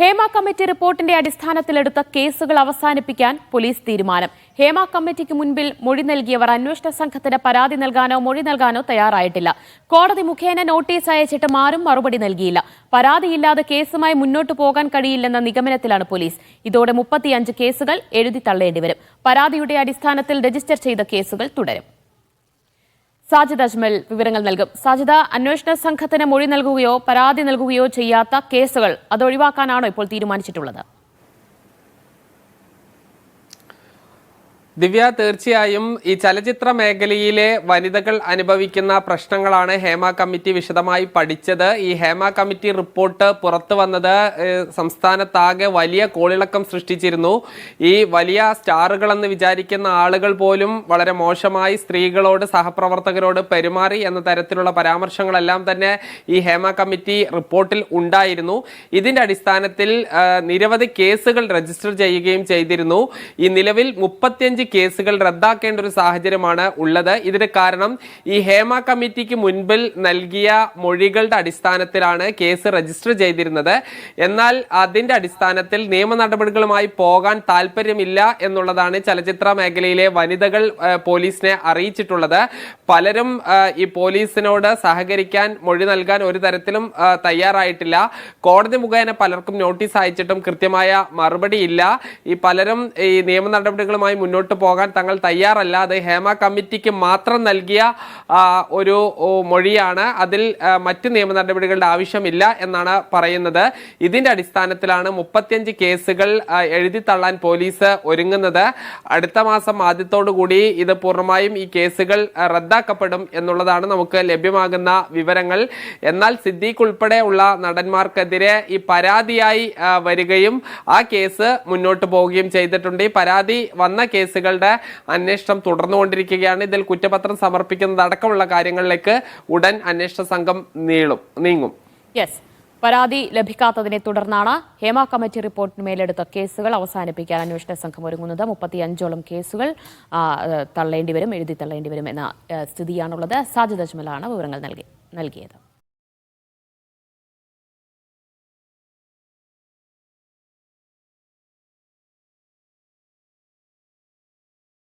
Hema committee റിപ്പോർട്ടിന്റെ അടിസ്ഥാനത്തിലെടുത്ത കേസുകൾ അവസാനിപ്പിക്കാൻ പോലീസ് തീരുമാനം. ഹേമ കമ്മിറ്റിക്ക് മുൻപിൽ മൊഴി നൽകിയവർ അന്വേഷണ സംഘത്തിന് പരാതി നൽകാനോ മൊഴി നൽകാനോ തയ്യാറായിട്ടില്ല. കോടതി മുഖേന നോട്ടീസ് അയച്ചിട്ടും ആരും മറുപടി നൽകിയില്ല. പരാതിയില്ലാതെ കേസുമായി മുന്നോട്ടു പോകാൻ കഴിയില്ലെന്ന നിഗമനത്തിലാണ് പോലീസ്. ഇതോടെ മുപ്പത്തിയഞ്ച് കേസുകൾ എഴുതി തള്ളേണ്ടിവരും. പരാതിയുടെ അടിസ്ഥാനത്തിൽ രജിസ്റ്റർ ചെയ്ത കേസുകൾ തുടരും. സാജിദ് അജ്മൽ വിവരങ്ങൾ നൽകും. സാജിദ അന്വേഷണ സംഘത്തിന് മൊഴി നൽകുകയോ പരാതി നൽകുകയോ ചെയ്യാത്ത കേസുകൾ അത് ഒഴിവാക്കാനാണോ ഇപ്പോൾ തീരുമാനിച്ചിട്ടുള്ളത്. ദിവ്യ തീർച്ചയായും ഈ ചലച്ചിത്ര മേഖലയിലെ വനിതകൾ അനുഭവിക്കുന്ന പ്രശ്നങ്ങളാണ് ഹേമ കമ്മിറ്റി വിശദമായി പഠിച്ചത്. ഈ ഹേമ കമ്മിറ്റി റിപ്പോർട്ട് പുറത്തു വന്നത് സംസ്ഥാനത്താകെ വലിയ കോളിളക്കം സൃഷ്ടിച്ചിരുന്നു. ഈ വലിയ സ്റ്റാറുകളെന്ന് വിചാരിക്കുന്ന ആളുകൾ പോലും വളരെ മോശമായി സ്ത്രീകളോട് സഹപ്രവർത്തകരോട് പെരുമാറി എന്ന തരത്തിലുള്ള പരാമർശങ്ങളെല്ലാം തന്നെ ഈ ഹേമ കമ്മിറ്റി റിപ്പോർട്ടിൽ ഉണ്ടായിരുന്നു. ഇതിന്റെ അടിസ്ഥാനത്തിൽ നിരവധി കേസുകൾ രജിസ്റ്റർ ചെയ്യുകയും ചെയ്തിരുന്നു. ഈ നിലവിൽ മുപ്പത്തിയഞ്ച് കേസുകൾ റദ്ദാക്കേണ്ട ഒരു സാഹചര്യമാണ് ഉള്ളത്. ഇതിന് കാരണം ഈ ഹേമ കമ്മിറ്റിക്ക് മുൻപിൽ നൽകിയ മൊഴികളുടെ അടിസ്ഥാനത്തിലാണ് കേസ് രജിസ്റ്റർ ചെയ്തിരുന്നത്. എന്നാൽ അതിന്റെ അടിസ്ഥാനത്തിൽ നിയമ നടപടികളുമായി പോകാൻ താല്പര്യമില്ല എന്നുള്ളതാണ് ചലച്ചിത്ര മേഖലയിലെ വനിതകൾ പോലീസിനെ അറിയിച്ചിട്ടുള്ളത്. പലരും ഈ പോലീസിനോട് സഹകരിക്കാൻ മൊഴി നൽകാൻ ഒരു തരത്തിലും തയ്യാറായിട്ടില്ല. കോടതി മുഖേന പലർക്കും നോട്ടീസ് അയച്ചിട്ടും കൃത്യമായ മറുപടി ഇല്ല ഈ പലരും ഈ നിയമ നടപടികളുമായി മുന്നോട്ട് പോകാൻ തങ്ങൾ തയ്യാറല്ല അത് ഹേമ കമ്മിറ്റിക്ക് മാത്രം നൽകിയ ഒരു മൊഴിയാണ്. അതിൽ മറ്റ് നിയമ നടപടികളുടെ ആവശ്യമില്ല എന്നാണ് പറയുന്നത്. ഇതിന്റെ അടിസ്ഥാനത്തിലാണ് മുപ്പത്തിയഞ്ച് കേസുകൾ എഴുതി തള്ളാൻ പോലീസ് ഒരുങ്ങുന്നത്. അടുത്ത മാസം കൂടി ഇത് പൂർണമായും ഈ കേസുകൾ റദ്ദാക്കപ്പെടും എന്നുള്ളതാണ് നമുക്ക് ലഭ്യമാകുന്ന വിവരങ്ങൾ. എന്നാൽ സിദ്ദീഖ് ഉൾപ്പെടെ ഉള്ള നടന്മാർക്കെതിരെ ഈ പരാതിയായി വരികയും ആ കേസ് മുന്നോട്ട് പോവുകയും ചെയ്തിട്ടുണ്ട്. ഈ പരാതി വന്ന കേസുകളുടെ അന്വേഷണം തുടർന്നുകൊണ്ടിരിക്കുകയാണ്. ഇതിൽ കുറ്റപത്രം സമർപ്പിക്കുന്നത് അടക്കമുള്ള കാര്യങ്ങളിലേക്ക് ഉടൻ അന്വേഷണ സംഘം നീളും നീങ്ങും. യെസ് പരാതി ലഭിക്കാത്തതിനെ തുടർന്നാണ് ഹേമ കമ്മിറ്റി റിപ്പോർട്ടിന് മേലെടുത്ത കേസുകൾ അവസാനിപ്പിക്കാൻ അന്വേഷണ സംഘം ഒരുങ്ങുന്നത്. മുപ്പത്തിയഞ്ചോളം കേസുകൾ തള്ളേണ്ടി വരും എഴുതി തള്ളേണ്ടി വരും എന്ന സ്ഥിതിയാണുള്ളത്. സാജിദ് അജ്മലാണ് വിവരങ്ങൾ നൽകി നൽകിയത്.